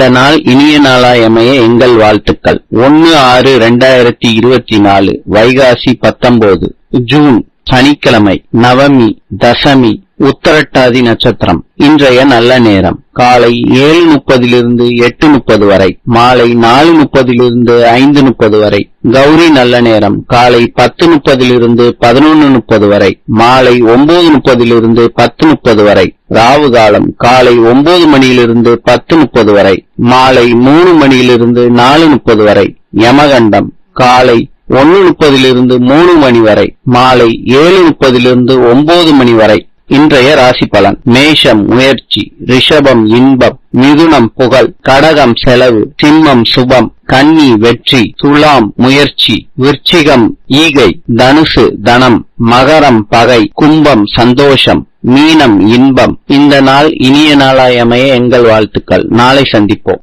இந்த நாள் இனிய நாளாய் அமைய எங்கள் வாழ்த்துக்கள். ஒன்னு ஆறு ரெண்டாயிரத்தி இருபத்தி நாலு வைகாசி பத்தொன்பது ஜூன் சனிக்கிழமை நவமி தசமி உத்தரட்டாதி நட்சத்திரம். இன்றைய நல்ல நேரம். காலை ஏழு முப்பதிலிருந்து எட்டு முப்பது வரை. மாலை நாலு முப்பதிலிருந்து ஐந்து முப்பது வரை. கௌரி நல்ல நேரம். காலை பத்து முப்பதிலிருந்து பதினொன்று முப்பது வரை. மாலை ஒன்பது முப்பதிலிருந்து பத்து முப்பது வரை. ராவு காலம். காலை ஒன்பது மணியிலிருந்து பத்து முப்பது வரை. மாலை மூணு மணியிலிருந்து நாலு முப்பது வரை. யமகண்டம். காலை ஒன்னு முப்பதிலிருந்து மூணு மணி வரை. மாலை ஏழு முப்பதிலிருந்து ஒன்பது மணி வரை. இன்றைய ராசி பலன். மேஷம் முயற்சி ரிஷபம் இன்பம் மிதுனம் புகழ் கடகம் செலவு சிம்மம் சுபம் கன்னி வெற்றி துலாம் முயற்சி விருச்சிகம் ஈகை தனுசு தனம் மகரம் பகை கும்பம் சந்தோஷம் மீனம் இன்பம். இந்த நாள் இனிய நாளாயமைய எங்கள் வாழ்த்துக்கள். நாளை சந்திப்போம்.